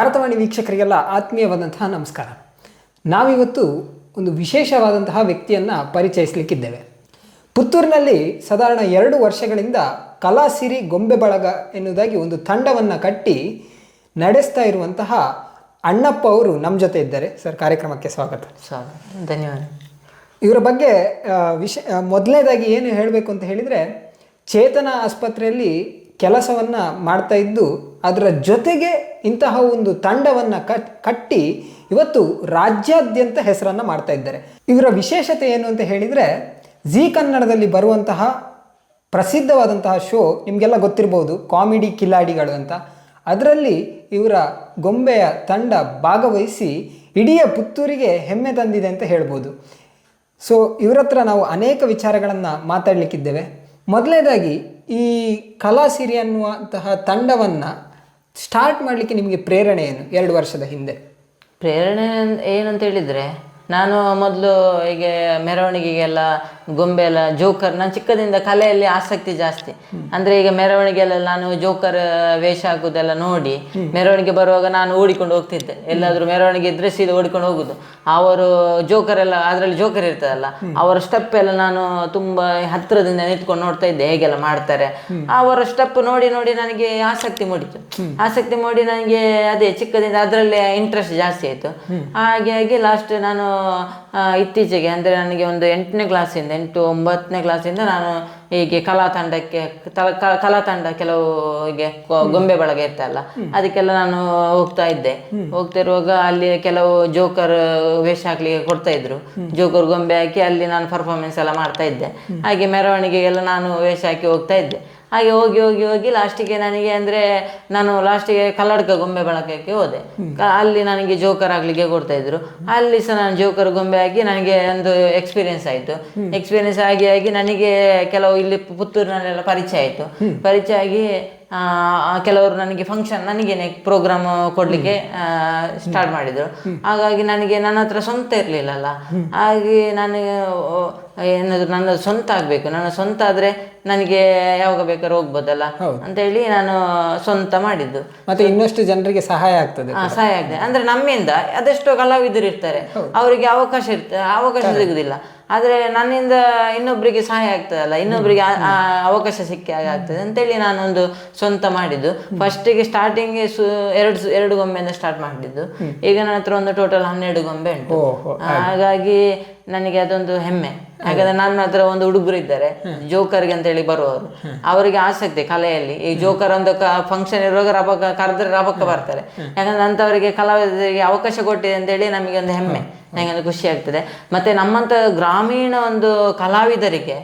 ಭಾರತವಾಣಿ ವೀಕ್ಷಕರಿಗೆಲ್ಲ ಆತ್ಮೀಯವಾದಂತಹ ನಮಸ್ಕಾರ. ನಾವಿವತ್ತು ಒಂದು ವಿಶೇಷವಾದಂತಹ ವ್ಯಕ್ತಿಯನ್ನು ಪರಿಚಯಿಸಲಿಕ್ಕಿದ್ದೇವೆ. ಪುತ್ತೂರಿನಲ್ಲಿ ಸಾಧಾರಣ ಎರಡು ವರ್ಷಗಳಿಂದ ಕಲಾಸಿರಿ ಗೊಂಬೆ ಬಳಗ ಎನ್ನುವುದಾಗಿ ಒಂದು ತಂಡವನ್ನು ಕಟ್ಟಿ ನಡೆಸ್ತಾ ಇರುವಂತಹ ಅಣ್ಣಪ್ಪ ಅವರು ನಮ್ಮ ಜೊತೆ ಇದ್ದಾರೆ. ಸರ್ ಕಾರ್ಯಕ್ರಮಕ್ಕೆ ಸ್ವಾಗತ. ಸ್ವಾಗತ. ಧನ್ಯವಾದ. ಇವರ ಬಗ್ಗೆ ವಿಷ ಮೊದಲನೇದಾಗಿ ಏನು ಹೇಳಬೇಕು ಅಂತ ಹೇಳಿದರೆ ಚೇತನ ಆಸ್ಪತ್ರೆಯಲ್ಲಿ ಕೆಲಸವನ್ನು ಮಾಡ್ತಾ ಇದ್ದು ಅದರ ಜೊತೆಗೆ ಇಂತಹ ಒಂದು ತಂಡವನ್ನು ಕಟ್, ಕಟ್ಟಿ ಇವತ್ತು ರಾಜ್ಯಾದ್ಯಂತ ಹೆಸರನ್ನು ಮಾಡ್ತಾ ಇದ್ದಾರೆ. ಇವರ ವಿಶೇಷತೆ ಏನು ಅಂತ ಹೇಳಿದರೆ, ಜೀ ಕನ್ನಡದಲ್ಲಿ ಬರುವಂತಹ ಪ್ರಸಿದ್ಧವಾದಂತಹ ಶೋ ನಿಮಗೆಲ್ಲ ಗೊತ್ತಿರ್ಬೋದು, ಕಾಮಿಡಿ ಕಿಲಾಡಿಗಳು ಅಂತ. ಅದರಲ್ಲಿ ಇವರ ಗೊಂಬೆಯ ತಂಡ ಭಾಗವಹಿಸಿ ಇಡೀ ಪುತ್ತೂರಿಗೆ ಹೆಮ್ಮೆ ತಂದಿದೆ ಅಂತ ಹೇಳ್ಬೋದು. ಸೊ ಇವರ ಹತ್ರ ನಾವು ಅನೇಕ ವಿಚಾರಗಳನ್ನು ಮಾತಾಡಲಿಕ್ಕಿದ್ದೇವೆ. ಮೊದಲನೇದಾಗಿ ಈ ಕಲಾಸಿರಿ ಅನ್ನುವಂತಹ ತಂಡವನ್ನು ಸ್ಟಾರ್ಟ್ ಮಾಡಲಿಕ್ಕೆ ನಿಮಗೆ ಪ್ರೇರಣೆ ಏನು ಎರಡು ವರ್ಷದ ಹಿಂದೆ? ಪ್ರೇರಣೆ ಏನಂತ ಹೇಳಿದರೆ, ನಾನು ಮೊದಲು ಹೀಗೆ ಮೆರವಣಿಗೆಗೆಲ್ಲ ಗೊಂಬೆ ಎಲ್ಲ ಜೋಕರ್, ನಾನು ಚಿಕ್ಕದಿಂದ ಕಲೆಯಲ್ಲಿ ಆಸಕ್ತಿ ಜಾಸ್ತಿ. ಅಂದ್ರೆ ಈಗ ಮೆರವಣಿಗೆಲ್ಲ ನಾನು ಜೋಕರ್ ವೇಷ ಹಾಕುದೆಲ್ಲ ನೋಡಿ, ಮೆರವಣಿಗೆ ಬರುವಾಗ ನಾನು ಓಡಿಕೊಂಡು ಹೋಗ್ತಿದ್ದೆ. ಎಲ್ಲಾದ್ರೂ ಮೆರವಣಿಗೆ ಇದ್ರೆ ಸೀದಾ ಓಡಿಕೊಂಡು ಹೋಗುದು. ಅವರು ಜೋಕರ್ ಎಲ್ಲ, ಅದರಲ್ಲಿ ಜೋಕರ್ ಇರ್ತದಲ್ಲ, ಅವರ ಸ್ಟೆಪ್ ಎಲ್ಲ ನಾನು ತುಂಬಾ ಹತ್ತಿರದಿಂದ ನಿಂತ್ಕೊಂಡು ನೋಡ್ತಾ ಇದ್ದೆ, ಹೇಗೆಲ್ಲ ಮಾಡ್ತಾರೆ. ಅವರ ಸ್ಟೆಪ್ ನೋಡಿ ನೋಡಿ ನನಗೆ ಆಸಕ್ತಿ ಮೂಡಿತು. ಆಸಕ್ತಿ ಮೂಡಿ ನನಗೆ ಅದೇ ಚಿಕ್ಕದಿಂದ ಅದರಲ್ಲೇ ಇಂಟ್ರೆಸ್ಟ್ ಜಾಸ್ತಿ ಆಯ್ತು. ಹಾಗಾಗಿ ಹಾಗೆ ಲಾಸ್ಟ್ ನಾನು ಇತ್ತೀಚೆಗೆ ಅಂದರೆ ನನಗೆ ಒಂದು ಎಂಟನೇ ಕ್ಲಾಸಿಂದ ಎಂಟು ಒಂಬತ್ತನೇ ಕ್ಲಾಸಿಂದ ನಾನು ಹೀಗೆ ಕಲಾ ತಂಡಕ್ಕೆ ಕಲಾ ತಂಡ ಕೆಲವು ಹೀಗೆ ಗೊಂಬೆ ಬಳಗ ಇರ್ತಲ್ಲ ಅದಕ್ಕೆಲ್ಲ ನಾನು ಹೋಗ್ತಾ ಇದ್ದೆ. ಹೋಗ್ತಿರುವಾಗ ಅಲ್ಲಿ ಕೆಲವು ಜೋಕರ್ ವೇಷ ಹಾಕ್ಲಿಕ್ಕೆ ಕೊಡ್ತಾ ಇದ್ರು. ಜೋಕರ್ ಗೊಂಬೆ ಹಾಕಿ ಅಲ್ಲಿ ನಾನು ಪರ್ಫಾರ್ಮೆನ್ಸ್ ಎಲ್ಲ ಮಾಡ್ತಾ ಇದ್ದೆ. ಹಾಗೆ ಮೆರವಣಿಗೆಗೆಲ್ಲ ನಾನು ವೇಷ ಹಾಕಿ ಹೋಗ್ತಾ ಇದ್ದೆ. ಹಾಗೆ ಹೋಗಿ ಹೋಗಿ ಹೋಗಿ ಲಾಸ್ಟಿಗೆ ನನಗೆ ಅಂದರೆ ನಾನು ಲಾಸ್ಟಿಗೆ ಕಲ್ಲಡ್ಕ ಗೊಂಬೆ ಬಳಕಕ್ಕೆ ಹೋದೆ. ಅಲ್ಲಿ ನನಗೆ ಜೋಕರ್ ಆಗ್ಲಿಕ್ಕೆ ಕೊಡ್ತಾ ಇದ್ರು. ಅಲ್ಲಿ ಸಹ ನಾನು ಜೋಕರ್ ಗೊಂಬೆ ಆಗಿ ನನಗೆ ಒಂದು ಎಕ್ಸ್ಪೀರಿಯನ್ಸ್ ಆಯಿತು. ಎಕ್ಸ್ಪೀರಿಯನ್ಸ್ ಆಗಿ ಆಗಿ ನನಗೆ ಕೆಲವು ಇಲ್ಲಿ ಪುತ್ತೂರಿನಲ್ಲೆಲ್ಲ ಪರಿಚಯ ಆಯಿತು. ಪರಿಚಯ ಆಗಿ ಕೆಲವರು ನನಗೆ ಫಂಕ್ಷನ್ ನನಗೇನೆ ಪ್ರೋಗ್ರಾಮ್ ಕೊಡ್ಲಿಕ್ಕೆ ಸ್ಟಾರ್ಟ್ ಮಾಡಿದ್ರು. ಹಾಗಾಗಿ ನನಗೆ ನನ್ನ ಹತ್ರ ಸ್ವಂತ ಇರಲಿಲ್ಲಲ್ಲ. ಹಾಗೆ ನಾನು ಏನಾದ್ರು ನನ್ನ ಸ್ವಂತ ಆಗಬೇಕು. ನನ್ನ ಸ್ವಂತ ಆದರೆ ನನಗೆ ಯಾವಾಗ ಬೇಕಾದ್ರೂ ಹೋಗ್ಬೋದಲ್ಲ? ಅಂತ ಹೇಳಿ ನಾನು ಸ್ವಂತ ಮಾಡಿದ್ದು. ಮತ್ತೆ ಇನ್ನಷ್ಟು ಜನರಿಗೆ ಸಹಾಯ ಆಗ್ತದೆ ಸಹಾಯ ಆಗ್ತದೆ. ಅಂದ್ರೆ ನಮ್ಮಿಂದ ಅದೆಷ್ಟೋ ಕಲಾವಿದರು ಇರ್ತಾರೆ. ಅವರಿಗೆ ಅವಕಾಶ ಇರ್ತ ಅವಕಾಶ ಸಿಗುದಿಲ್ಲ. ಆದ್ರೆ ನನ್ನಿಂದ ಇನ್ನೊಬ್ಬರಿಗೆ ಸಹಾಯ ಆಗ್ತದಲ್ಲ? ಇನ್ನೊಬ್ಬರಿಗೆ ಅವಕಾಶ ಸಿಕ್ಕಿ ಹಾಗೆ ಆಗ್ತದೆ ಅಂತೇಳಿ ನಾನೊಂದು ಸ್ವಂತ ಮಾಡಿದ್ದು. ಫಸ್ಟಿಗೆ ಸ್ಟಾರ್ಟಿಂಗ್ ಸು ಎರಡು ಸು- ಎರಡು ಗೊಂಬೆಯಿಂದ ಸ್ಟಾರ್ಟ್ ಮಾಡಿದ್ದು. ಈಗ ನನ್ನ ಹತ್ರ ಒಂದು ಟೋಟಲ್ ಹನ್ನೆರಡು ಗೊಂಬೆ ಉಂಟು. ಹಾಗಾಗಿ ನನಗೆ ಅದೊಂದು ಹೆಮ್ಮೆ. ಯಾಕಂದ್ರೆ ನನ್ನ ಹತ್ರ ಒಂದು ಹುಡುಗರು ಇದ್ದಾರೆ ಜೋಕರ್ಗೆ ಅಂತ ಹೇಳಿ ಬರುವವರು. ಅವರಿಗೆ ಆಸಕ್ತಿ ಕಲೆಯಲ್ಲಿ. ಈ ಜೋಕರ್ ಒಂದು ಫಂಕ್ಷನ್ ಇರುವಾಗ ರಬಕ ಕರೆದ್ರೆ ರಬಕ್ಕ ಬರ್ತಾರೆ. ಯಾಕಂದ್ರೆ ಅಂತವರಿಗೆ ಕಲಾವಿದರಿಗೆ ಅವಕಾಶ ಕೊಟ್ಟಿದೆ ಅಂತ ಹೇಳಿ ನಮಗೆ ಒಂದು ಹೆಮ್ಮೆ. ನನಗೆ ಖುಷಿ ಆಗ್ತದೆ. ಮತ್ತೆ ನಮ್ಮಂತ ಗ್ರಾಮೀಣ ಒಂದು ಕಲಾವಿದರಿಗೆ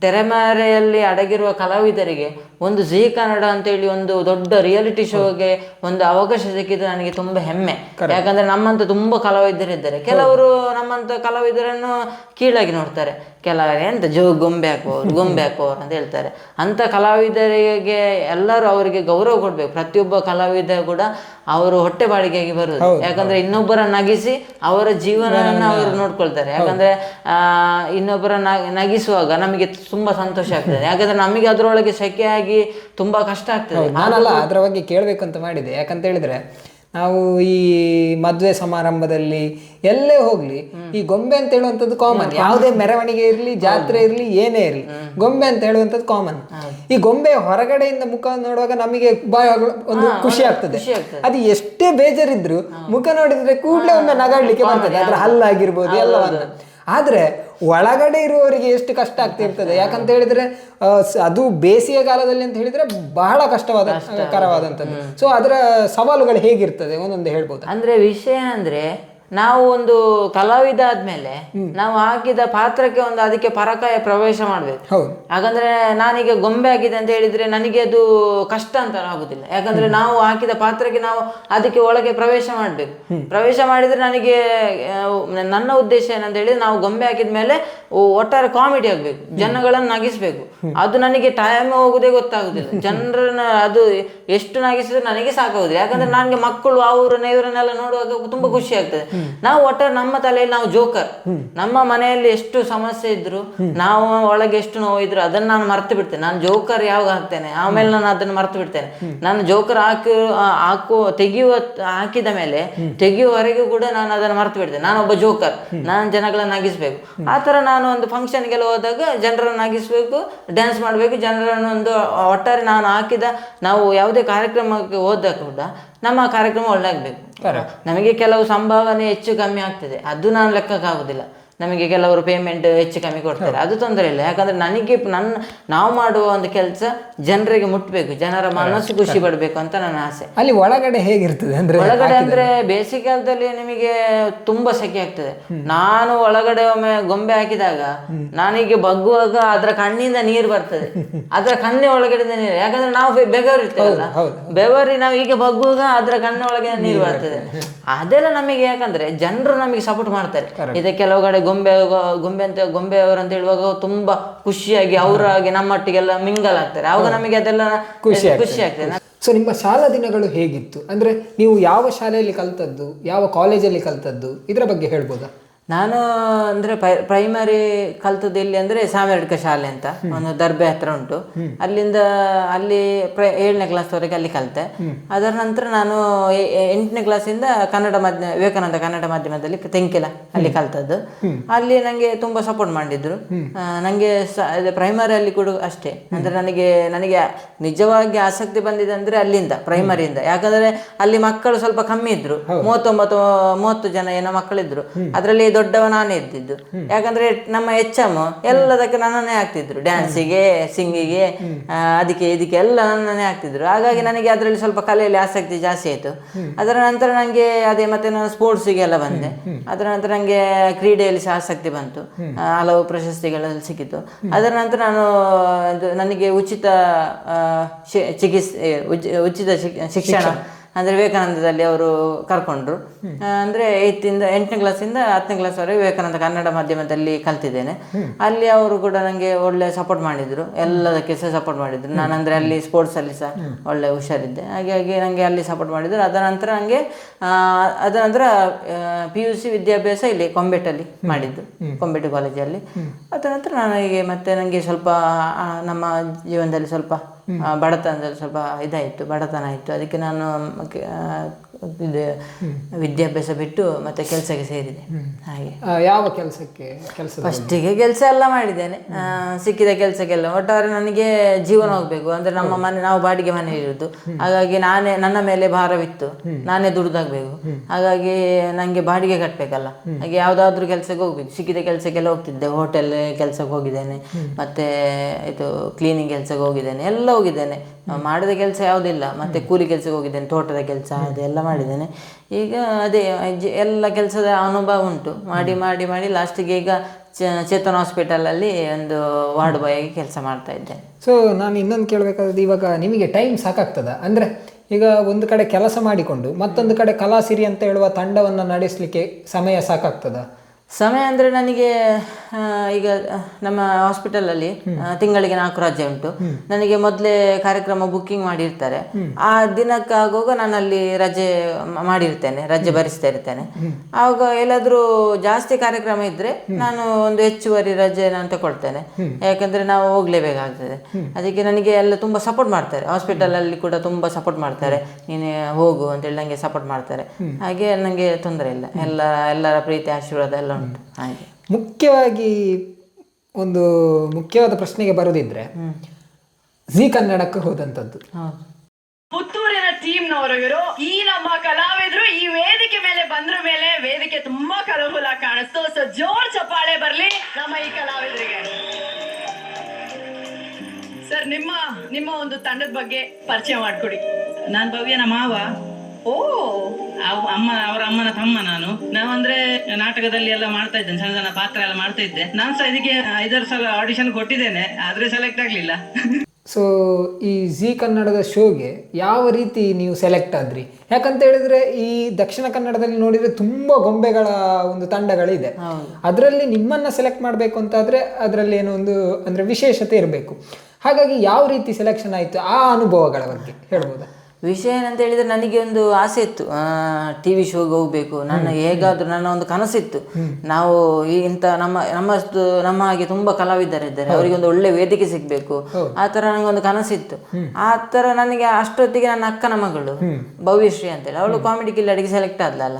ತೆರೆಮರೆಯಲ್ಲಿ ಅಡಗಿರುವ ಕಲಾವಿದರಿಗೆ ಒಂದು ಜಿ ಕನ್ನಡ ಅಂತೇಳಿ ಒಂದು ದೊಡ್ಡ ರಿಯಾಲಿಟಿ ಶೋಗೆ ಒಂದು ಅವಕಾಶ ಸಿಕ್ಕಿದ್ರೆ ನನಗೆ ತುಂಬಾ ಹೆಮ್ಮೆ. ಯಾಕಂದ್ರೆ ನಮ್ಮಂತ ತುಂಬಾ ಕಲಾವಿದರಿದ್ದಾರೆ. ಕೆಲವರು ನಮ್ಮಂತ ಕಲಾವಿದರನ್ನು ಕೀಳಾಗಿ ನೋಡ್ತಾರೆ. ಕೆಲವರು ಎಂತ ಜೋ ಗೊಂಬೆ ಹಾಕುವವರು ಗೊಂಬೆ ಹಾಕುವವರು ಅಂತ ಹೇಳ್ತಾರೆ. ಅಂತ ಕಲಾವಿದರಿಗೆ ಎಲ್ಲರೂ ಅವರಿಗೆ ಗೌರವ ಕೊಡ್ಬೇಕು. ಪ್ರತಿಯೊಬ್ಬ ಕಲಾವಿದ ಕೂಡ ಅವರು ಹೊಟ್ಟೆ ಬಾಳಿಗೆಯಾಗಿ ಬರುದು ಯಾಕಂದ್ರೆ ಇನ್ನೊಬ್ಬರ ನಗಿಸಿ ಅವರ ಜೀವನವನ್ನು ಅವರು ನೋಡ್ಕೊಳ್ತಾರೆ. ಯಾಕಂದ್ರೆ ಆ ಇನ್ನೊಬ್ಬರ ನಗಿಸುವಾಗ ನಮಗೆ ತುಂಬಾ ಸಂತೋಷ ಆಗ್ತದೆ. ಯಾಕಂದ್ರೆ ನಮಗೆ ಅದರೊಳಗೆ ಸೆಕೆ ಆಗಿ ತುಂಬಾ ಕಷ್ಟ ಆಗ್ತದೆ. ನಾನಲ್ಲ ಅದ್ರ ಬಗ್ಗೆ ಕೇಳಬೇಕು ಅಂತ ಮಾಡಿದೆ. ಯಾಕಂತ ಹೇಳಿದ್ರೆ ನಾವು ಈ ಮದುವೆ ಸಮಾರಂಭದಲ್ಲಿ ಎಲ್ಲೇ ಹೋಗ್ಲಿ ಈ ಗೊಂಬೆ ಅಂತ ಹೇಳುವಂಥದ್ದು ಕಾಮನ್ ಯಾವುದೇ? ಮೆರವಣಿಗೆ ಇರಲಿ ಜಾತ್ರೆ ಇರಲಿ ಏನೇ ಇರಲಿ ಗೊಂಬೆ ಅಂತ ಹೇಳುವಂಥದ್ದು ಕಾಮನ್ ಈ ಗೊಂಬೆ ಹೊರಗಡೆಯಿಂದ ಮುಖ ನೋಡುವಾಗ ನಮಗೆ ಬಾಯ ಒಂದು ಖುಷಿ ಆಗ್ತದೆ. ಅದು ಎಷ್ಟೇ ಬೇಜಾರಿದ್ರು ಮುಖ ನೋಡಿದ್ರೆ ಕೂಡಲೇ ಒಮ್ಮೆ ನಗಾಡ್ಲಿಕ್ಕೆ ಬರ್ತದೆ. ಅದ್ರ ಹಲ್ಲಾಗಿರ್ಬೋದು ಎಲ್ಲವನ್ನು. ಆದ್ರೆ ಒಳಗಡೆ ಇರುವವರಿಗೆ ಎಷ್ಟು ಕಷ್ಟ ಆಗ್ತಿರ್ತದೆ ಯಾಕಂತ ಹೇಳಿದ್ರೆ ಅದು ಬೇಸಿಗೆ ಕಾಲದಲ್ಲಿ ಅಂತ ಹೇಳಿದ್ರೆ ಬಹಳ ಕಷ್ಟವಾದ ಕರವಾದಂಥದ್ದು. ಸೊ ಅದರ ಸವಾಲುಗಳು ಹೇಗಿರ್ತದೆ? ಒಂದೊಂದು ಹೇಳ್ಬೋದು? ಅಂದ್ರೆ ವಿಷಯ ಅಂದ್ರೆ ನಾವು ಒಂದು ಕಲಾವಿದ ಆದ್ಮೇಲೆ ನಾವು ಹಾಕಿದ ಪಾತ್ರಕ್ಕೆ ಒಂದು ಅದಕ್ಕೆ ಪರಕಾಯ ಪ್ರವೇಶ ಮಾಡ್ಬೇಕು. ಹಾಗಂದ್ರೆ ನಾನೀಗ ಗೊಂಬೆ ಆಗಿದೆ ಅಂತ ಹೇಳಿದ್ರೆ ನನಗೆ ಅದು ಕಷ್ಟ ಅಂತ ಆಗುದಿಲ್ಲ. ಯಾಕಂದ್ರೆ ನಾವು ಹಾಕಿದ ಪಾತ್ರಕ್ಕೆ ನಾವು ಅದಕ್ಕೆ ಒಳಗೆ ಪ್ರವೇಶ ಮಾಡ್ಬೇಕು. ಪ್ರವೇಶ ಮಾಡಿದ್ರೆ ನನಗೆ ನನ್ನ ಉದ್ದೇಶ ಏನಂತ ಹೇಳಿದ್ರೆ ನಾವು ಗೊಂಬೆ ಹಾಕಿದ ಮೇಲೆ ಒಟ್ಟಾರೆ ಕಾಮಿಡಿ ಆಗ್ಬೇಕು. ಜನಗಳನ್ನು ನಗಿಸ್ಬೇಕು. ಅದು ನನಗೆ ಟೈಮ್ ಹೋಗುದೇ ಗೊತ್ತಾಗುದಿಲ್ಲ. ಜನರನ್ನ ಅದು ಎಷ್ಟು ನಾಗಿಸಿದ್ರು ನನಗೆ ಸಾಕಾಗುದಿಲ್ಲ. ಯಾಕಂದ್ರೆ ನನಗೆ ಮಕ್ಕಳು ಅವ್ರನ್ನ ಇವರನ್ನೆಲ್ಲ ನೋಡುವಾಗ ತುಂಬಾ ಖುಷಿ ಆಗ್ತದೆ. ನಾವು ಒಟ್ಟಾರೆ ನಮ್ಮ ತಲೆಯಲ್ಲಿ ನಾವು ಜೋಕರ್. ನಮ್ಮ ಮನೆಯಲ್ಲಿ ಎಷ್ಟು ಸಮಸ್ಯೆ ಇದ್ರು, ನಾವು ಒಳಗೆ ಎಷ್ಟು ನೋವು ಇದ್ರು ಅದನ್ನ ನಾನು ಮರ್ತು ಬಿಡ್ತೇನೆ. ನಾನು ಜೋಕರ್ ಯಾವಾಗ ಹಾಕ್ತೇನೆ ಆಮೇಲೆ ನಾನು ಅದನ್ನ ಮರ್ತು ಬಿಡ್ತೇನೆ. ನಾನು ಜೋಕರ್ ಹಾಕಿ ಹಾಕುವ ತೆಗೆಯುವ, ಹಾಕಿದ ಮೇಲೆ ತೆಗೆಯುವವರೆಗೂ ಕೂಡ ನಾನು ಅದನ್ನ ಮರ್ತು ಬಿಡ್ತೇನೆ. ನಾನು ಒಬ್ಬ ಜೋಕರ್. ನಾನು ಜನಗಳನ್ನ ನಗಿಸ್ಬೇಕು. ಆ ಥರ ನಾನು ಒಂದು ಫಂಕ್ಷನ್ ಗೆಲ್ಲ ಹೋದಾಗ ಜನರನ್ನ ನಗಿಸ್ಬೇಕು ಡ್ಯಾನ್ಸ್ ಮಾಡಬೇಕು. ಜನರನ್ನು ಒಂದು ಒಟ್ಟಾರೆ ನಾನು ಹಾಕಿದ ನಾವು ಯಾವುದೇ ಕಾರ್ಯಕ್ರಮಕ್ಕೆ ಹೋದಾಗ ಕೂಡ ನಮ್ಮ ಕಾರ್ಯಕ್ರಮ ಒಳ್ಳೆ ಆಗಬೇಕು. ನಮಗೆ ಕೆಲವು ಸಂಭಾವನೆ ಹೆಚ್ಚು ಕಮ್ಮಿ ಆಗ್ತದೆ. ಅದು ನಾನು ಲೆಕ್ಕಕ್ಕಾಗೋದಿಲ್ಲ ನಮಗೆ ಕೆಲವರು ಪೇಮೆಂಟ್ ಹೆಚ್ಚು ಕಮ್ಮಿ ಕೊಡ್ತಾರೆ. ಅದು ತೊಂದರೆ ಇಲ್ಲ. ಯಾಕಂದ್ರೆ ನನಗೆ ನನ್ನ ನಾವು ಮಾಡುವ ಒಂದು ಕೆಲಸ ಜನರಿಗೆ ಮುಟ್ಟಬೇಕು ಜನರ ಮನಸ್ಸು ಖುಷಿ ಪಡಬೇಕು ಅಂತ ನನ್ನ ಆಸೆ. ಅಲ್ಲಿ ಒಳಗಡೆ ಹೇಗಿರ್ತದೆ ಅಂದ್ರೆ ಒಳಗಡೆ ಅಂದ್ರೆ ಬೇಸಿಗೆಕಾಲದಲ್ಲಿ ನಿಮಗೆ ತುಂಬಾ ಸೆಕೆ ಆಗ್ತದೆ. ನಾನು ಒಳಗಡೆ ಒಮ್ಮೆ ಗೊಂಬೆ ಹಾಕಿದಾಗ ನಾನೀಗ ಬಗ್ಗುವಾಗ ಅದರ ಕಣ್ಣಿಂದ ನೀರು ಬರ್ತದೆ. ಅದರ ಕಣ್ಣೆ ಒಳಗಡೆ ನೀರು. ಯಾಕಂದ್ರೆ ನಾವು ಬೆವರು ಹೌದು. ಬೆವರಿ ನಾವು ಈಗ ಬಗ್ಗುವಾಗ ಅದರ ಕಣ್ಣ ಒಳಗೆ ನೀರು ಬರ್ತದೆ. ಅದೆಲ್ಲ ನಮಗೆ ಯಾಕಂದ್ರೆ ಜನರು ನಮಗೆ ಸಪೋರ್ಟ್ ಮಾಡ್ತಾರೆ. ಇದೆ ಕೆಲವು ಕಡೆ ಗೊಂಬೆ ಗೊಂಬೆ ಅಂತ ಗೊಂಬೆಯವರು ಅಂತ ಹೇಳುವಾಗ ತುಂಬಾ ಖುಷಿಯಾಗಿ ಅವರಾಗಿ ನಮ್ಮೊಟ್ಟಿಗೆಲ್ಲ ಮಿಂಗಲ್ ಆಗ್ತಾರೆ. ಆವಾಗ ನಮಗೆ ಅದೆಲ್ಲ ಖುಷಿ ಖುಷಿ ಆಗ್ತದೆ. ಸೊ ನಿಮ್ಮ ಶಾಲಾ ದಿನಗಳು ಹೇಗಿತ್ತು? ಅಂದ್ರೆ ನೀವು ಯಾವ ಶಾಲೆಯಲ್ಲಿ ಕಲ್ತದ್ದು ಯಾವ ಕಾಲೇಜಲ್ಲಿ ಕಲ್ತದ್ದು? ಇದರ ಬಗ್ಗೆ ಹೇಳ್ಬೋದಾ? ನಾನು ಅಂದ್ರೆ ಪ್ರೈಮರಿ ಕಲ್ತದ್ದು ಎಲ್ಲಿ ಅಂದ್ರೆ ಸಾಮೇರ್ಡ್ಕ ಶಾಲೆ ಅಂತ. ಒಂದು ದರ್ಬೆ ಹತ್ರ ಉಂಟು. ಅಲ್ಲಿಂದ ಅಲ್ಲಿ ಪ್ರ ಏಳನೇ ಕ್ಲಾಸ್ ವರೆಗೆ ಅಲ್ಲಿ ಕಲಿತೆ. ಅದರ ನಂತರ ನಾನು ಎಂಟನೇ ಕ್ಲಾಸಿಂದ ಕನ್ನಡ ಮಾಧ್ಯಮ ವಿವೇಕಾನಂದ ಕನ್ನಡ ಮಾಧ್ಯಮದಲ್ಲಿ ತೆಂಕೆಲ ಅಲ್ಲಿ ಕಲ್ತದ್ದು. ಅಲ್ಲಿ ನನಗೆ ತುಂಬಾ ಸಪೋರ್ಟ್ ಮಾಡಿದ್ರು. ನನಗೆ ನಂಗೆ ಪ್ರೈಮರಿ ಅಲ್ಲಿ ಕೂಡ ಅಷ್ಟೇ. ಅಂದ್ರೆ ನನಗೆ ನನಗೆ ನಿಜವಾಗಿ ಆಸಕ್ತಿ ಬಂದಿದೆ ಅಂದ್ರೆ ಅಲ್ಲಿಂದ ಪ್ರೈಮರಿಯಿಂದ ಯಾಕಂದ್ರೆ ಅಲ್ಲಿ ಮಕ್ಕಳು ಸ್ವಲ್ಪ ಕಮ್ಮಿ ಇದ್ರು. ಮೂವತ್ತೊಂಬತ್ತು ಮೂವತ್ತು ಜನ ಏನೋ ಮಕ್ಕಳಿದ್ರು. ಅದರಲ್ಲಿ ದೊಡ್ಡವ ನಾನೇ ಇದ್ದಿದ್ದು. ಯಾಕಂದ್ರೆ ನಮ್ಮ ಎಚ್ ಎಂ ಎಲ್ಲದಕ್ಕೆ ನನ್ನನ್ನೇ ಹಾಕ್ತಿದ್ರು ಡ್ಯಾನ್ಸಿಗೆ ಸಿಂಗಿಗೆ ಅದಕ್ಕೆ ಇದಕ್ಕೆ ಎಲ್ಲ ನನ್ನನ್ನೇ ಹಾಕ್ತಿದ್ರು ಹಾಗಾಗಿ ನನಗೆ ಅದರಲ್ಲಿ ಸ್ವಲ್ಪ ಕಲೆಯಲ್ಲಿ ಆಸಕ್ತಿ ಜಾಸ್ತಿ ಆಯಿತು. ಅದರ ನಂತರ ನನಗೆ ಅದೇ ಮತ್ತೆ ನಾನು ಸ್ಪೋರ್ಟ್ಸಿಗೆ ಎಲ್ಲ ಬಂದೆ ಅದರ ನಂತರ ನನಗೆ ಕ್ರೀಡೆಯಲ್ಲಿ ಸಹ ಆಸಕ್ತಿ ಬಂತು. ಹಲವು ಪ್ರಶಸ್ತಿಗಳಲ್ಲಿ ಸಿಕ್ಕಿತು. ಅದರ ನಂತರ ನಾನು ನನಗೆ ಉಚಿತ ಚಿಕಿತ್ಸೆ ಉಚಿತ ಶಿಕ್- ಶಿಕ್ಷಣ. ಅಂದ್ರೆ ವಿವೇಕಾನಂದದಲ್ಲಿ ಅವರು ಕರ್ಕೊಂಡ್ರು. ಅಂದರೆ ಏಯ್ತಿಂದ ಎಂಟನೇ ಕ್ಲಾಸಿಂದ ಹತ್ತನೇ ಕ್ಲಾಸ್ ವರೆಗೆ ವಿವೇಕಾನಂದ ಕನ್ನಡ ಮಾಧ್ಯಮದಲ್ಲಿ ಕಲ್ತಿದ್ದೇನೆ. ಅಲ್ಲಿ ಅವರು ಕೂಡ ನನಗೆ ಒಳ್ಳೆ ಸಪೋರ್ಟ್ ಮಾಡಿದ್ರು. ಎಲ್ಲದಕ್ಕೆ ಸಹ ಸಪೋರ್ಟ್ ಮಾಡಿದ್ರು. ನಾನು ಅಂದ್ರೆ ಅಲ್ಲಿ ಸ್ಪೋರ್ಟ್ಸ್ ಅಲ್ಲಿ ಸಹ ಒಳ್ಳೆ ಹುಷಾರಿದ್ದೆ. ಹಾಗಾಗಿ ನನಗೆ ಅಲ್ಲಿ ಸಪೋರ್ಟ್ ಮಾಡಿದ್ರು. ಅದರ ನಂತರ ನನಗೆ ಅದರ ನಂತರ ಪಿ ಯು ಸಿ ವಿದ್ಯಾಭ್ಯಾಸ ಇಲ್ಲಿ ಕೊಂಬೆಟ್ಟಲ್ಲಿ ಮಾಡಿದ್ದು. ಕೊಂಬೆಟ್ಟು ಕಾಲೇಜಲ್ಲಿ ಅದರ ನಂತರ ನನಗೆ ಮತ್ತೆ ನನಗೆ ಸ್ವಲ್ಪ ನಮ್ಮ ಜೀವನದಲ್ಲಿ ಸ್ವಲ್ಪ ಬಡತನದಲ್ಲಿ ಸ್ವಲ್ಪ ಇದಾಯಿತು ಬಡತನ ಆಯಿತು. ಅದಕ್ಕೆ ನಾನು ಇದು ವಿದ್ಯಾಭ್ಯಾಸ ಬಿಟ್ಟು ಮತ್ತೆ ಕೆಲಸಕ್ಕೆ ಸೇರಿದೆ. ಹಾಗೆ. ಯಾವ ಕೆಲಸಕ್ಕೆ ಕೆಲಸ ಫಸ್ಟಿಗೆ ಕೆಲಸ ಎಲ್ಲ ಮಾಡಿದ್ದೇನೆ. ಸಿಕ್ಕಿದ ಕೆಲಸಕ್ಕೆಲ್ಲ. ಒಟ್ಟಾರೆ ನನಗೆ ಜೀವನ ಹೋಗ್ಬೇಕು. ಅಂದ್ರೆ ನಮ್ಮ ಮನೆ ನಾವು ಬಾಡಿಗೆ ಮನೆ ಇರೋದು. ಹಾಗಾಗಿ ನಾನೇ ನನ್ನ ಮೇಲೆ ಭಾರವಿತ್ತು. ನಾನೇ ದುಡ್ದಾಗ್ಬೇಕು. ಹಾಗಾಗಿ ನನಗೆ ಬಾಡಿಗೆ ಕಟ್ಟಬೇಕಲ್ಲ ಹಾಗೆ ಯಾವುದಾದ್ರೂ ಕೆಲಸಕ್ಕೆ ಹೋಗ್ಬೇಕು. ಸಿಕ್ಕಿದ ಕೆಲಸಕ್ಕೆಲ್ಲ ಹೋಗ್ತಿದ್ದೆ. ಹೋಟೆಲ್ ಕೆಲಸಕ್ಕೆ ಹೋಗಿದ್ದೇನೆ. ಮತ್ತೆ ಇದು ಕ್ಲೀನಿಂಗ್ ಕೆಲಸಕ್ಕೆ ಹೋಗಿದ್ದೇನೆ. ಎಲ್ಲ ಹೋಗಿದ್ದೇನೆ. ಮಾಡಿದ ಕೆಲಸ ಯಾವುದಿಲ್ಲ. ಮತ್ತೆ ಕೂಲಿ ಕೆಲಸಕ್ಕೆ ಹೋಗಿದ್ದೇನೆ ತೋಟದ ಕೆಲಸ ಅದೆಲ್ಲ ಮಾಡಿದ್ದೇನೆ. ಈಗ ಅದೇ ಎಲ್ಲ ಕೆಲಸದ ಅನುಭವ ಉಂಟು. ಮಾಡಿ ಮಾಡಿ ಮಾಡಿ ಲಾಸ್ಟಿಗೆ ಈಗ ಚ- ಚೇತನ್ ಹಾಸ್ಪಿಟಲಲ್ಲಿ ಒಂದು ವಾರ್ಡ್ ಬಾಯ್ ಆಗಿ ಕೆಲಸ ಮಾಡ್ತಾ ಇದ್ದೇನೆ. ಸೊ ನಾನು ಇನ್ನೊಂದು ಕೇಳಬೇಕಾದ್ರೆ ಇವಾಗ ನಿಮಗೆ ಟೈಮ್ ಸಾಕಾಗ್ತದ? ಅಂದ್ರೆ ಈಗ ಒಂದು ಕಡೆ ಕೆಲಸ ಮಾಡಿಕೊಂಡು ಮತ್ತೊಂದು ಕಡೆ ಕಲಾಸಿರಿ ಅಂತ ಹೇಳುವ ತಂಡವನ್ನು ನಡೆಸಲಿಕ್ಕೆ ಸಮಯ ಸಾಕಾಗ್ತದ? ಸಮಯ ಅಂದರೆ ನನಗೆ ಈಗ ನಮ್ಮ ಹಾಸ್ಪಿಟಲಲ್ಲಿ ತಿಂಗಳಿಗೆ ನಾಲ್ಕು ರಜೆ ಉಂಟು. ನನಗೆ ಮೊದಲೇ ಕಾರ್ಯಕ್ರಮ ಬುಕ್ಕಿಂಗ್ ಮಾಡಿರ್ತಾರೆ. ಆ ದಿನಕ್ಕಾಗುವಾಗ ನಾನು ಅಲ್ಲಿ ರಜೆ ಮಾಡಿರ್ತೇನೆ ರಜೆ ಭರಿಸ್ತಾ ಇರ್ತೇನೆ. ಆವಾಗ ಎಲ್ಲಾದರೂ ಜಾಸ್ತಿ ಕಾರ್ಯಕ್ರಮ ಇದ್ರೆ ನಾನು ಒಂದು ಹೆಚ್ಚುವರಿ ರಜೆ ನಾನು ತಗೊಳ್ತೇನೆ. ಯಾಕಂದ್ರೆ ನಾವು ಹೋಗ್ಲೇಬೇಕಾಗ್ತದೆ. ಅದಕ್ಕೆ ನನಗೆ ಎಲ್ಲ ತುಂಬಾ ಸಪೋರ್ಟ್ ಮಾಡ್ತಾರೆ. ಹಾಸ್ಪಿಟಲಲ್ಲಿ ಕೂಡ ತುಂಬಾ ಸಪೋರ್ಟ್ ಮಾಡ್ತಾರೆ. ನೀನು ಹೋಗು ಅಂತೇಳಿ ನನಗೆ ಸಪೋರ್ಟ್ ಮಾಡ್ತಾರೆ. ಹಾಗೆ ನನಗೆ ತೊಂದರೆ ಇಲ್ಲ. ಎಲ್ಲ ಎಲ್ಲರ ಪ್ರೀತಿ ಆಶೀರ್ವಾದ ಎಲ್ಲ ಉಂಟು. ಹಾಗೆ. ಮುಖ್ಯವಾಗಿ ಒಂದು ಮುಖ್ಯವಾದ ಪ್ರಶ್ನೆಗೆ ಬರೋದಿದ್ರೆ ಜಿ ಕನ್ನಡಕ್ಕೆ ಹೋದಂಥದ್ದು ಹೌದು. ಪುತ್ತೂರಿನ ಟೀಮ್ ಇವರು ಈ ನಮ್ಮ ಕಲಾವಿದ್ರು ಈ ವೇದಿಕೆ ಮೇಲೆ ಬಂದ್ರ ಮೇಲೆ ವೇದಿಕೆ ತುಂಬಾ ಕಲರ್ಫುಲ್ ಆಗಿ ಕಾಣಿಸ್ತು. ಸೊ ಜೋರ್ ಚಪ್ಪಾಳೆ ಬರ್ಲಿ ನಮ್ಮ ಈ ಕಲಾವಿದರಿಗೆ. ಸರ್ ನಿಮ್ಮ ನಿಮ್ಮ ಒಂದು ತಂಡದ ಬಗ್ಗೆ ಪರಿಚಯ ಮಾಡ್ಕೊಡಿ. ನಾನ್ ನಮ್ಮ ಮಾವ. ಓ ಅಮ್ಮ ಅವರ ಅಮ್ಮನ ತಮ್ಮ ನಾನು. ನಾವಂದ್ರೆ ನಾಟಕದಲ್ಲಿ ಎಲ್ಲ ಮಾಡ್ತಾ ಇದ್ದೇನೆ ಸಣ್ಣ ಸಣ್ಣ ಪಾತ್ರ ಎಲ್ಲ ಮಾಡ್ತಾ ಇದ್ದೆ. ನಾನು ಸಹ ಇದಕ್ಕೆ ಐದಾರು ಸಲ ಆಡಿಷನ್ ಕೊಟ್ಟಿದ್ದೇನೆ ಆದ್ರೆ ಸೆಲೆಕ್ಟ್ ಆಗ್ಲಿಲ್ಲ. ಸೊ ಈ ಜಿ ಕನ್ನಡದ ಶೋಗೆ ಯಾವ ರೀತಿ ನೀವು ಸೆಲೆಕ್ಟ್ ಆದ್ರಿ? ಯಾಕಂತ ಹೇಳಿದ್ರೆ ಈ ದಕ್ಷಿಣ ಕನ್ನಡದಲ್ಲಿ ನೋಡಿದ್ರೆ ತುಂಬಾ ಗೊಂಬೆಗಳ ಒಂದು ತಂಡಗಳಿದೆ. ಅದರಲ್ಲಿ ನಿಮ್ಮನ್ನ ಸೆಲೆಕ್ಟ್ ಮಾಡಬೇಕು ಅಂತಾದ್ರೆ ಅದರಲ್ಲಿ ಏನೋ ಒಂದು ಅಂದ್ರೆ ವಿಶೇಷತೆ ಇರಬೇಕು. ಹಾಗಾಗಿ ಯಾವ ರೀತಿ ಸೆಲೆಕ್ಷನ್ ಆಯಿತು ಆ ಅನುಭವಗಳ ಬಗ್ಗೆ ಹೇಳ್ಬೋದಾ? ವಿಷಯ ಏನಂತ ಹೇಳಿದ್ರೆ ನನಗೆ ಒಂದು ಆಸೆ ಇತ್ತು. ಟಿ ವಿ ಶೋಗೆ ಹೋಗ್ಬೇಕು. ನನ್ನ ಹೇಗಾದ್ರೂ ನನ್ನ ಒಂದು ಕನಸಿತ್ತು ನಾವು ಈ ಇಂಥ ನಮ್ಮ ನಮ್ಮಷ್ಟು ನಮ್ಮ ಹಾಗೆ ತುಂಬ ಕಲಾವಿದರಿದ್ದಾರೆ ಅವರಿಗೆ ಒಂದು ಒಳ್ಳೆ ವೇದಿಕೆ ಸಿಗ್ಬೇಕು. ಆ ಥರ ನನಗೊಂದು ಕನಸಿತ್ತು ಆ ಥರ ನನಗೆ ಅಷ್ಟೊತ್ತಿಗೆ ನನ್ನ ಅಕ್ಕನ ಮಗಳು ಭವ್ಯಶ್ರೀ ಅಂತೇಳಿ. ಅವಳು ಕಾಮಿಡಿ ಕಿಲ್ಲಡಿಗೆ ಸೆಲೆಕ್ಟ್ ಆದ್ಲಲ್ಲ.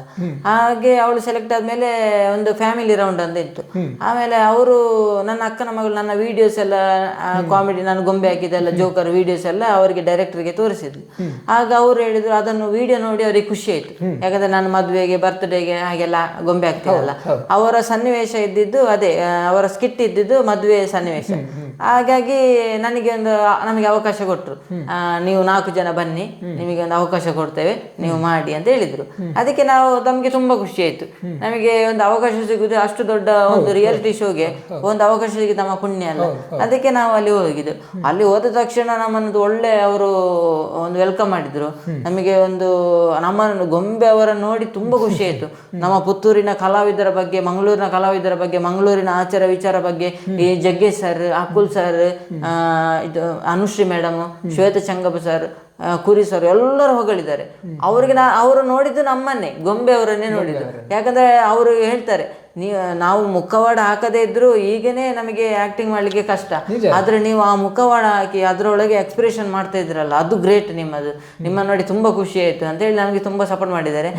ಹಾಗೆ ಅವಳು ಸೆಲೆಕ್ಟ್ ಆದ್ಮೇಲೆ ಒಂದು ಫ್ಯಾಮಿಲಿ ರೌಂಡ್ ಅಂತ ಇತ್ತು. ಆಮೇಲೆ ಅವರು ನನ್ನ ಅಕ್ಕನ ಮಗಳು ನನ್ನ ವಿಡಿಯೋಸ್ ಎಲ್ಲ ಕಾಮಿಡಿ ನಾನು ಗೊಂಬೆ ಹಾಕಿದ್ದೆಲ್ಲ ಜೋಕರ್ ವಿಡಿಯೋಸ್ ಎಲ್ಲ ಅವರಿಗೆ ಡೈರೆಕ್ಟರ್ಗೆ ತೋರಿಸಿದ್ಲು. ಆಗ ಅವ್ರು ಹೇಳಿದ್ರು ಅದನ್ನು ವಿಡಿಯೋ ನೋಡಿ ಅವರಿಗೆ ಖುಷಿ ಆಯ್ತು. ಯಾಕಂದ್ರೆ ನಾನು ಮದುವೆಗೆ ಬರ್ತ್ಡೇಗೆ ಹಾಗೆಲ್ಲ ಗೊಂಬೆ ಹಾಕ್ತೀವಲ್ಲ ಅವರ ಸನ್ನಿವೇಶ ಇದ್ದಿದ್ದು ಅದೇ ಅವರ ಸ್ಕಿಟ್ ಇದ್ದಿದ್ದು ಮದುವೆ ಸನ್ನಿವೇಶ. ಹಾಗಾಗಿ ನನಗೆ ಒಂದು ನಮಗೆ ಅವಕಾಶ ಕೊಟ್ಟರು ನೀವು ನಾಲ್ಕು ಜನ ಬನ್ನಿ ನಿಮಗೆ ಒಂದು ಅವಕಾಶ ಕೊಡ್ತೇವೆ ನೀವು ಮಾಡಿ ಅಂತ ಹೇಳಿದ್ರು. ಅದಕ್ಕೆ ನಾವು ನಮಗೆ ತುಂಬಾ ಖುಷಿ ಆಯ್ತು. ನಮಗೆ ಒಂದು ಅವಕಾಶ ಸಿಗುದು ಅಷ್ಟು ದೊಡ್ಡ ಒಂದು ರಿಯಾಲಿಟಿ ಶೋಗೆ ಒಂದು ಅವಕಾಶ ಸಿಗಿದ ನಮ್ಮ ಪುಣ್ಯ ಅಲ್ಲ. ಅದಕ್ಕೆ ನಾವು ಅಲ್ಲಿ ಹೋಗಿದ್ದು. ಅಲ್ಲಿ ಹೋದ ತಕ್ಷಣ ನಮ್ಮನ್ನು ಒಳ್ಳೆ ಅವರು ಒಂದು ವೆಲ್ಕಮ್ ಮಾಡಿದ್ರು. ನಮಗೆ ಒಂದು ನಮ್ಮನ್ನು ಗೊಂಬೆ ಅವರನ್ನು ನೋಡಿ ತುಂಬಾ ಖುಷಿ ಆಯ್ತು. ನಮ್ಮ ಪುತ್ತೂರಿನ ಕಲಾವಿದರ ಬಗ್ಗೆ ಮಂಗಳೂರಿನ ಕಲಾವಿದರ ಬಗ್ಗೆ ಮಂಗಳೂರಿನ ಆಚಾರ ವಿಚಾರ ಬಗ್ಗೆ ಈ ಜಗ್ಗೇಶ್ ಸರ್ ಅಕುಲ್ ಸರ್ ಇದು Anushree madam Shweta Changappa sir Kuri sir ಎಲ್ಲರೂ ಹೊಗಳಿದ್ದಾರೆ. ಅವ್ರಿಗೆ ನಾ ಅವರು ನೋಡಿದ್ದು ನಮ್ಮನ್ನೇ ಗೊಂಬೆ ಅವರನ್ನೇ ನೋಡಿದ್ದು. ಯಾಕಂದ್ರೆ ಅವರು ಹೇಳ್ತಾರೆ ನೀ ನಾವು ಮುಖವಾಡ ಹಾಕದೇ ಇದ್ರೂ ಈಗೇನೆ ನಮಗೆ ಆಕ್ಟಿಂಗ್ ಮಾಡ್ಲಿಕ್ಕೆ ಕಷ್ಟ. ಆದ್ರೆ ನೀವು ಆ ಮುಖವಾಡ ಹಾಕಿ ಅದರೊಳಗೆ ಎಕ್ಸ್ಪ್ರೆಷನ್ ಮಾಡ್ತಾ ಇದ್ರಲ್ಲ ಅದು ಗ್ರೇಟ್ ನಿಮ್ಮದು. ನಿಮ್ಮ ನೋಡಿ ತುಂಬಾ ಖುಷಿ ಆಯ್ತು ಅಂತ ಹೇಳಿ ನಮಗೆ ತುಂಬಾ ಸಪೋರ್ಟ್ ಮಾಡಿದ್ದಾರೆ.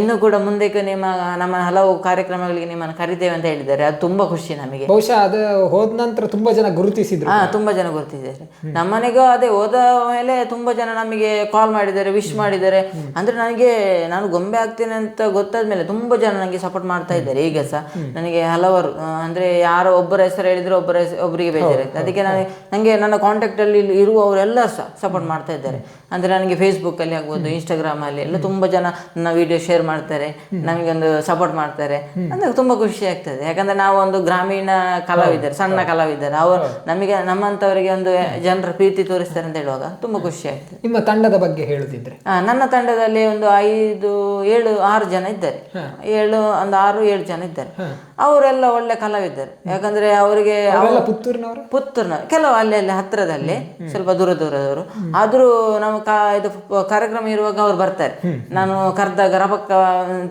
ಇನ್ನೂ ಕೂಡ ಮುಂದೆ ನಿಮ್ಮ ನಮ್ಮ ಹಲವು ಕಾರ್ಯಕ್ರಮಗಳಿಗೆ ನಿಮ್ಮನ್ನು ಕರಿತೇವೆ ಅಂತ ಹೇಳಿದ್ದಾರೆ. ಅದು ತುಂಬಾ ಖುಷಿ ನಮಗೆ. ಬಹುಶಃ ಅದು ಹೋದ ನಂತರ ತುಂಬಾ ಜನ ಗುರುತಿಸಿದ್ರು ಹಾ ತುಂಬಾ ಜನ ಗುರುತಿಸಿದ್ದಾರೆ. ನಮ್ಮನೆಗೂ ಅದೇ ಹೋದ ಮೇಲೆ ತುಂಬಾ ಜನ ನಮಗೆ ಕಾಲ್ ಮಾಡಿದ್ದಾರೆ ವಿಶ್ ಮಾಡಿದ್ದಾರೆ. ಅಂದ್ರೆ ನನಗೆ ನಾನು ಗೊಂಬೆ ಆಗ್ತೇನೆ ಅಂತ ಗೊತ್ತಾದ್ಮೇಲೆ ತುಂಬಾ ಜನ ನನಗೆ ಸಪೋರ್ಟ್ ಮಾಡ್ತಾ ಇದ್ದಾರೆ. ಈಗ ಸಹ ನನಗೆ ಹಲವರು ಅಂದ್ರೆ ಯಾರೋ ಒಬ್ಬರ ಹೆಸರು ಹೇಳಿದ್ರೆ ಒಬ್ಬರ ಒಬ್ಬರಿಗೆ ಬೇಜಾರಾಯ್ತು. ಅದಕ್ಕೆ ನನಗೆ ನನಗೆ ನನ್ನ ಕಾಂಟ್ಯಾಕ್ಟ್ ಅಲ್ಲಿ ಇರುವವರೆಲ್ಲ ಸಹ ಸಪೋರ್ಟ್ ಮಾಡ್ತಾ ಇದ್ದಾರೆ. ಅಂದ್ರೆ ನನಗೆ ಫೇಸ್ಬುಕ್ ಅಲ್ಲಿ ಆಗ್ಬೋದು ಇನ್ಸ್ಟಾಗ್ರಾಮ್ ಅಲ್ಲಿ ಎಲ್ಲ ತುಂಬಾ ಜನ ನನ್ನ ವಿಡಿಯೋ ಶೇರ್ ಮಾಡ್ತಾರೆ ನಮಗೊಂದು ಸಪೋರ್ಟ್ ಮಾಡ್ತಾರೆ. ಅಂದ್ರೆ ತುಂಬಾ ಖುಷಿ ಆಗ್ತದೆ. ಯಾಕಂದ್ರೆ ನಾವು ಒಂದು ಗ್ರಾಮೀಣ ಕಲಾವಿದರು ಸಣ್ಣ ಕಲಾವಿದರು. ಅವರು ನಮಗೆ ನಮ್ಮಂತವರಿಗೆ ಒಂದು ಜನರ ಪ್ರೀತಿ ತೋರಿಸ್ತಾರೆ ಅಂತ ಹೇಳುವಾಗ ತುಂಬಾ ಖುಷಿ ಆಗ್ತದೆ. ನಿಮ್ಮ ತಂಡದ ಬಗ್ಗೆ ಹೇಳುದಿದ್ರೆ? ನನ್ನ ತಂಡದಲ್ಲಿ ಒಂದು ಐದು ಏಳು ಆರು ಜನ ಇದ್ದಾರೆ. ಏಳು ಒಂದು ಆರು ಏಳು ಜನ ಇದ್ದಾರೆ. ಅವರೆಲ್ಲ ಒಳ್ಳೆ ಕಲಾವಿದ್ದಾರೆ ಯಾಕಂದ್ರೆ ಅವರಿಗೆ ಪುತ್ತೂರ್ನ ಕೆಲವು ಅಲ್ಲಿ ಅಲ್ಲಿ ಹತ್ರದಲ್ಲಿ ಸ್ವಲ್ಪ ದೂರ ದೂರದವರು. ಆದ್ರೂ ನಾವು ಕಾ ಇದು ಕಾರ್ಯಕ್ರಮ ಇರುವಾಗ ಅವ್ರು ಬರ್ತಾರೆ. ನಾನು ಕರೆದಾಗ ರಬಕ್ಕ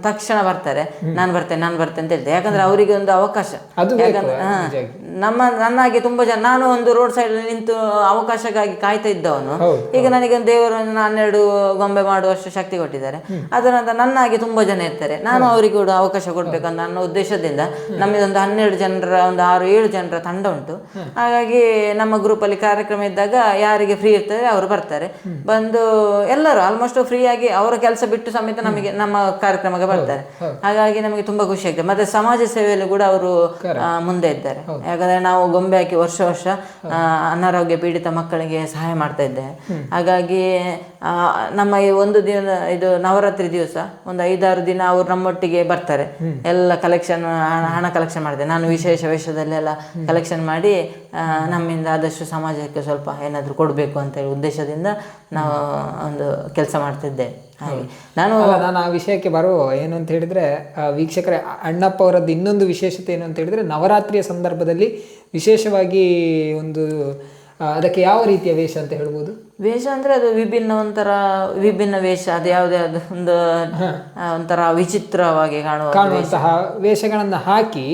ತಕ್ಷಣ ಬರ್ತಾರೆ. ನಾನು ಬರ್ತೇನೆ ನಾನು ಬರ್ತೇನೆ ಅಂತ ಹೇಳ್ತೇನೆ ಯಾಕಂದ್ರೆ ಅವರಿಗೆ ಒಂದು ಅವಕಾಶ. ಯಾಕಂದ್ರೆ ನಮ್ಮ ನನ್ನಾಗೆ ತುಂಬಾ ಜನ ನಾನು ಒಂದು ರೋಡ್ ಸೈಡ್ ನಿಂತು ಅವಕಾಶಕ್ಕಾಗಿ ಕಾಯ್ತಾ ಇದ್ದವನು. ಈಗ ನನಗೆ ಒಂದು ದೇವರು ಹನ್ನೆರಡು ಗೊಂಬೆ ಮಾಡುವಷ್ಟು ಶಕ್ತಿ ಕೊಟ್ಟಿದ್ದಾರೆ. ಅದರ ನನ್ನ ನನ್ನಾಗೆ ತುಂಬಾ ಜನ ಇರ್ತಾರೆ. ನಾನು ಅವರಿಗೆ ಕೂಡ ಅವಕಾಶ ಕೊಡ್ಬೇಕಂತ ನನ್ನ ಉದ್ದೇಶದಿಂದ ನಮ್ಮದೊಂದು ಹನ್ನೆರಡು ಜನರ ಒಂದು ಆರು ಏಳು ಜನರ ತಂಡ ಉಂಟು. ಹಾಗಾಗಿ ನಮ್ಮ ಗ್ರೂಪಲ್ಲಿ ಕಾರ್ಯಕ್ರಮ ಇದ್ದಾಗ ಯಾರಿಗೆ ಫ್ರೀ ಇರ್ತದೆ ಅವರು ಬರ್ತಾರೆ. ಬಂದು ಎಲ್ಲರೂ ಆಲ್ಮೋಸ್ಟ್ ಫ್ರೀ ಆಗಿ ಅವರ ಕೆಲಸ ಬಿಟ್ಟು ಸಮೇತ ನಮಗೆ ನಮ್ಮ ಕಾರ್ಯಕ್ರಮಕ್ಕೆ ಬರ್ತಾರೆ. ಹಾಗಾಗಿ ನಮಗೆ ತುಂಬಾ ಖುಷಿ ಆಗ್ತದೆ. ಮತ್ತೆ ಸಮಾಜ ಸೇವೆಯಲ್ಲಿ ಕೂಡ ಅವರು ಮುಂದೆ ಇದ್ದಾರೆ. ಯಾಕಂದ್ರೆ ನಾವು ಗೊಂಬೆ ಹಾಕಿ ವರ್ಷ ವರ್ಷ ಅನಾರೋಗ್ಯ ಪೀಡಿತ ಮಕ್ಕಳಿಗೆ ಸಹಾಯ ಮಾಡ್ತಾ ಇದ್ದೇವೆ ಹಾಗಾಗಿ ನಮ್ಮ ಈ ಒಂದು ದಿನ ಇದು ನವರಾತ್ರಿ ದಿವಸ ಒಂದು ಐದಾರು ದಿನ ಅವರು ನಮ್ಮೊಟ್ಟಿಗೆ ಬರ್ತಾರೆ. ಎಲ್ಲ ಕಲೆಕ್ಷನ್ ಹಣ ಕಲೆಕ್ಷನ್ ಮಾಡಿದೆ. ನಾನು ವಿಶೇಷ ವೇಷದಲ್ಲೆಲ್ಲ ಕಲೆಕ್ಷನ್ ಮಾಡಿ ನಮ್ಮಿಂದ ಆದಷ್ಟು ಸಮಾಜಕ್ಕೆ ಸ್ವಲ್ಪ ಏನಾದರೂ ಕೊಡಬೇಕು ಅಂತ ಹೇಳಿ ಉದ್ದೇಶದಿಂದ ನಾವು ಒಂದು ಕೆಲಸ ಮಾಡ್ತಿದ್ದೆ. ಹಾಗೆ. ನಾನು ನಾನು ಆ ವಿಷಯಕ್ಕೆ ಬರುವ ಏನು ಅಂತ ಹೇಳಿದ್ರೆ ಆ, ವೀಕ್ಷಕರೇ ಅಣ್ಣಪ್ಪ ಅವರದ್ದು ಇನ್ನೊಂದು ವಿಶೇಷತೆ ಏನು ಅಂತ ಹೇಳಿದ್ರೆ ನವರಾತ್ರಿಯ ಸಂದರ್ಭದಲ್ಲಿ ವಿಶೇಷವಾಗಿ ಒಂದು ಅದಕ್ಕೆ ಯಾವ ರೀತಿಯ ವೇಷ ಅಂತ ಹೇಳ್ಬೋದು? ವೇಷ ಅಂದ್ರೆ ಅದು ವಿಭಿನ್ನ ಒಂಥರ ವಿಭಿನ್ನ ವೇಷ ಅದು ಯಾವುದೇ ಅದು ಒಂದು ಒಂಥರ ವಿಚಿತ್ರವಾಗಿ ಕಾಣುವ ಕಾಣುವಂತಹ ವೇಷಗಳನ್ನು ಹಾಕಿ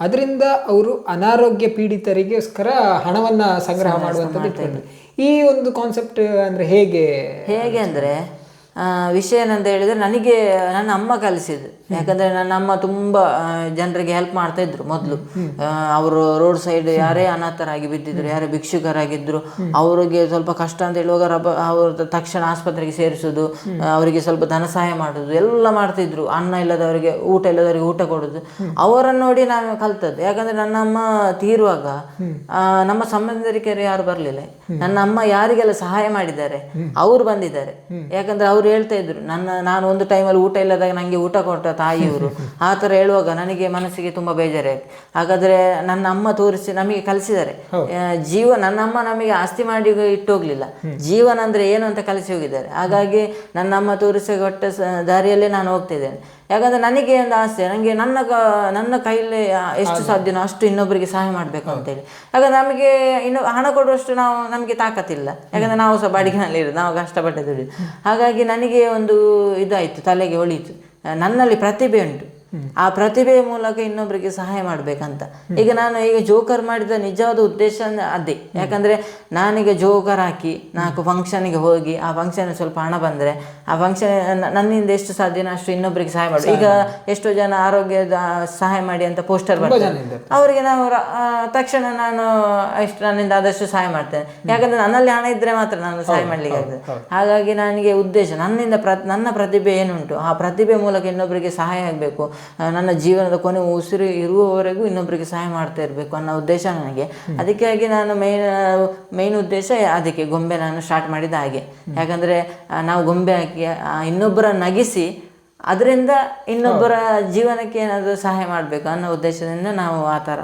ಅದರಿಂದ ಅವರು ಅನಾರೋಗ್ಯ ಪೀಡಿತರಿಗೋಸ್ಕರ ಹಣವನ್ನ ಸಂಗ್ರಹ ಮಾಡುವಂಥದ್ದು ಈ ಒಂದು ಕಾನ್ಸೆಪ್ಟ್ ಅಂದ್ರೆ ಹೇಗೆ ಹೇಗೆ ಅಂದರೆ ವಿಷಯ ಏನಂತ ಹೇಳಿದ್ರೆ ನನಗೆ ನನ್ನ ಅಮ್ಮ ಕಲಿಸಿದ್ದು. ಯಾಕಂದ್ರೆ ನನ್ನ ಅಮ್ಮ ತುಂಬಾ ಜನರಿಗೆ ಹೆಲ್ಪ್ ಮಾಡ್ತಾ ಇದ್ರು ಮೊದಲು. ಅವರು ರೋಡ್ ಸೈಡ್ ಯಾರೇ ಅನಾಥರಾಗಿ ಬಿದ್ದಿದ್ರು ಯಾರೇ ಭಿಕ್ಷುಕರಾಗಿದ್ದರು ಅವರಿಗೆ ಸ್ವಲ್ಪ ಕಷ್ಟ ಅಂತ ಹೇಳುವಾಗ ರಬ ಅವ್ರ ತಕ್ಷಣ ಆಸ್ಪತ್ರೆಗೆ ಸೇರಿಸೋದು ಅವರಿಗೆ ಸ್ವಲ್ಪ ಧನ ಸಹಾಯ ಮಾಡೋದು ಎಲ್ಲ ಮಾಡ್ತಿದ್ರು. ಅನ್ನ ಇಲ್ಲದವರಿಗೆ ಊಟ ಇಲ್ಲದವರಿಗೆ ಊಟ ಕೊಡೋದು. ಅವರನ್ನು ನೋಡಿ ನಾನು ಕಲ್ತದ್ದು. ಯಾಕಂದ್ರೆ ನನ್ನ ಅಮ್ಮ ತೀರುವಾಗ ನಮ್ಮ ಸಂಬಂಧಿಕರು ಯಾರು ಬರಲಿಲ್ಲ. ನನ್ನ ಅಮ್ಮ ಯಾರಿಗೆಲ್ಲ ಸಹಾಯ ಮಾಡಿದ್ದಾರೆ ಅವ್ರು ಬಂದಿದ್ದಾರೆ. ಯಾಕಂದ್ರೆ ಅವ್ರು ಹೇಳ್ತಾ ಇದ್ರು. ನನ್ನ ನಾನು ಒಂದು ಟೈಮಲ್ಲಿ ಊಟ ಇಲ್ಲದಾಗ ನನಗೆ ಊಟ ಕೊಟ್ಟ ತಾಯಿಯವರು. ಆ ಥರ ಹೇಳುವಾಗ ನನಗೆ ಮನಸ್ಸಿಗೆ ತುಂಬಾ ಬೇಜಾರಾಯ್ತು. ಹಾಗಾದ್ರೆ ನನ್ನ ಅಮ್ಮ ತೋರಿಸಿ ನಮಗೆ ಕಲಿಸಿದ್ದಾರೆ. ಜೀವ ನನ್ನ ಅಮ್ಮ ನಮಗೆ ಆಸ್ತಿ ಮಾಡಿ ಇಟ್ಟೋಗ್ಲಿಲ್ಲ ಜೀವನ ಅಂದ್ರೆ ಏನು ಅಂತ ಕಲಿಸಿ ಹೋಗಿದ್ದಾರೆ. ಹಾಗಾಗಿ ನನ್ನ ಅಮ್ಮ ತೋರಿಸಿ ಕೊಟ್ಟ ದಾರಿಯಲ್ಲೇ ನಾನು ಹೋಗ್ತಿದ್ದೇನೆ. ಯಾಕಂದ್ರೆ ನನಗೆ ಒಂದು ಆಸೆ ನನಗೆ ನನ್ನ ಕ ನನ್ನ ಕೈಯಲ್ಲಿ ಎಷ್ಟು ಸಾಧ್ಯನೋ ಅಷ್ಟು ಇನ್ನೊಬ್ಬರಿಗೆ ಸಹಾಯ ಮಾಡಬೇಕು ಅಂತೇಳಿ. ಯಾಕಂದ್ರೆ ನಮಗೆ ಇನ್ನು ಹಣ ಕೊಡುವಷ್ಟು ನಾವು ನಮಗೆ ತಾಕತ್ತಿಲ್ಲ. ಯಾಕಂದ್ರೆ ನಾವು ಸಹ ಬಾಡಿಗೆನಲ್ಲಿ ಇರೋದು ನಾವು ಕಷ್ಟಪಟ್ಟು ದುಡಿದು ಹಾಗಾಗಿ ನನಗೆ ಒಂದು ಇದಾಯಿತು ತಲೆಗೆ ಹೊಳೀತು ನನ್ನಲ್ಲಿ ಪ್ರತಿಭೆ ಉಂಟು. ಆ ಪ್ರತಿಭೆಯ ಮೂಲಕ ಇನ್ನೊಬ್ಬರಿಗೆ ಸಹಾಯ ಮಾಡ್ಬೇಕಂತ. ಈಗ ನಾನು ಈಗ ಜೋಕರ್ ಮಾಡಿದ ನಿಜವಾದ ಉದ್ದೇಶ ಅದೇ. ಯಾಕಂದ್ರೆ ನಾನೀಗ ಜೋಕರ್ ಹಾಕಿ ನಾಲ್ಕು ಫಂಕ್ಷನ್ಗೆ ಹೋಗಿ ಆ ಫಂಕ್ಷನ್ ಸ್ವಲ್ಪ ಹಣ ಬಂದ್ರೆ ಆ ಫಂಕ್ಷನ್ ನನ್ನಿಂದ ಎಷ್ಟು ಸಾಧ್ಯನೋ ಅಷ್ಟು ಇನ್ನೊಬ್ಬರಿಗೆ ಸಹಾಯ ಮಾಡಿ ಈಗ ಎಷ್ಟೋ ಜನ ಆರೋಗ್ಯದ ಸಹಾಯ ಮಾಡಿ ಅಂತ ಪೋಸ್ಟರ್ ಬರ್ತಾರೆ. ಅವರಿಗೆ ನಾವು ತಕ್ಷಣ ನಾನು ಎಷ್ಟು ನನ್ನಿಂದ ಆದಷ್ಟು ಸಹಾಯ ಮಾಡ್ತೇನೆ. ಯಾಕಂದ್ರೆ ನನ್ನಲ್ಲಿ ಹಣ ಇದ್ರೆ ಮಾತ್ರ ನಾನು ಸಹಾಯ ಮಾಡ್ಲಿಕ್ಕೆ ಆಗ್ತದೆ. ಹಾಗಾಗಿ ನನಗೆ ಉದ್ದೇಶ ನನ್ನಿಂದ ಪ್ರ ನನ್ನ ಪ್ರತಿಭೆ ಏನುಂಟು ಆ ಪ್ರತಿಭೆ ಮೂಲಕ ಇನ್ನೊಬ್ಬರಿಗೆ ಸಹಾಯ ಆಗಬೇಕು. ನನ್ನ ಜೀವನದ ಕೊನೆ ಉಸಿರು ಇರುವವರೆಗೂ ಇನ್ನೊಬ್ಬರಿಗೆ ಸಹಾಯ ಮಾಡ್ತಾ ಇರಬೇಕು ಅನ್ನೋ ಉದ್ದೇಶ ನನಗೆ. ಅದಕ್ಕಾಗಿ ನಾನು ಮೇನ್ ಮೇನ್ ಉದ್ದೇಶ ಅದಕ್ಕೆ ಗೊಂಬೆ ನಾನು ಸ್ಟಾರ್ಟ್ ಮಾಡಿದ ಹಾಗೆ. ಯಾಕಂದರೆ ನಾವು ಗೊಂಬೆ ಹಾಕಿ ಇನ್ನೊಬ್ಬರ ನಗಿಸಿ ಅದರಿಂದ ಇನ್ನೊಬ್ಬರ ಜೀವನಕ್ಕೆ ಏನಾದರೂ ಸಹಾಯ ಮಾಡಬೇಕು ಅನ್ನೋ ಉದ್ದೇಶದಿಂದ ನಾವು ಆ ಥರ